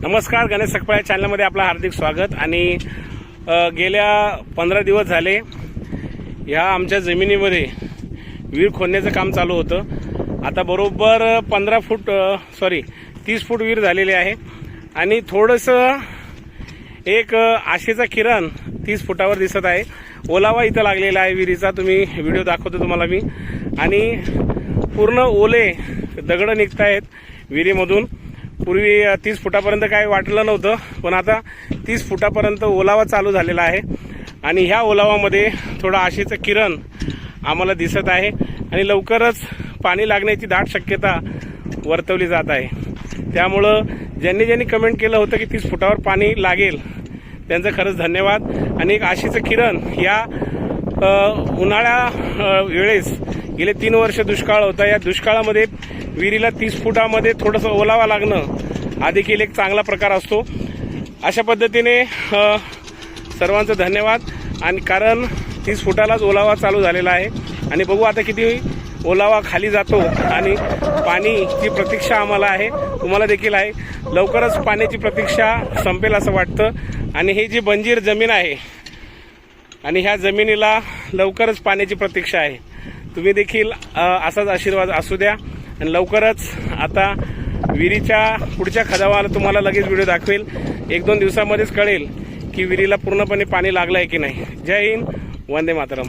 नमस्कार गणेश सकपाळ चॅनलमध्ये आपलं हार्दिक स्वागत. आणि गेल्या पंधरा दिवस झाले ह्या आमच्या जमिनीमध्ये विहीर खोदण्याचं काम चालू होतं. आता बरोबर पंधरा फूट सॉरी तीस फूट विहीर झालेली आहे. आणि थोडंसं एक आशेचा किरण तीस फुटावर दिसत आहे. ओलावा इथं लागलेला आहे विहिरीचा. तुम्ही व्हिडिओ दाखवतो तुम्हाला मी. आणि पूर्ण ओले दगडं निघत आहेत विहिरीमधून. पूर्वी तीस फुटापर्यंत काय वाटलं नव्हतं पण आता तीस फुटापर्यंत ओलावा चालू झालेला आहे. आणि ह्या ओलावामध्ये थोडं आशेचं किरण आम्हाला दिसत आहे. आणि लवकरच पाणी लागण्याची दाट शक्यता वर्तवली जात आहे. त्यामुळं ज्यांनी ज्यांनी कमेंट केलं होतं की तीस फुटावर पाणी लागेल त्यांचं खरंच धन्यवाद. आणि एक आशीचं किरण या उन्हाळ्या वेळेस गेले तीन वर्ष दुष्काळ होता. या दुष्काळामध्ये विहिरीला तीस फुटामध्ये थोडंसं ओलावा लागणं हा देखील एक चांगला प्रकार असतो. अशा पद्धतीने सर्वांचं धन्यवाद. आणि कारण तीस फुटालाच ओलावा चालू झालेला आहे. आणि बघू आता किती ओलावा खाली जातो आणि पाणीची प्रतीक्षा आम्हाला आहे. तुम्हाला देखील आहे. लवकरच पाण्याची प्रतीक्षा संपेल असं वाटतं. आणि ही जी बंजीर जमीन आहे आणि ह्या जमिनीला लवकरच पाण्याची प्रतीक्षा आहे. तुम्ही देखील असाच आशीर्वाद असू द्या. आणि लवकरच आता विहिरीच्या पुढच्या खदावाला तुम्हाला लगेच व्हिडिओ दाखवेल. एक दोन दिवसामध्येच कळेल की विहिरीला पूर्णपणे पाणी लागलं आहे की नाही. जय हिंद. वंदे मातरम.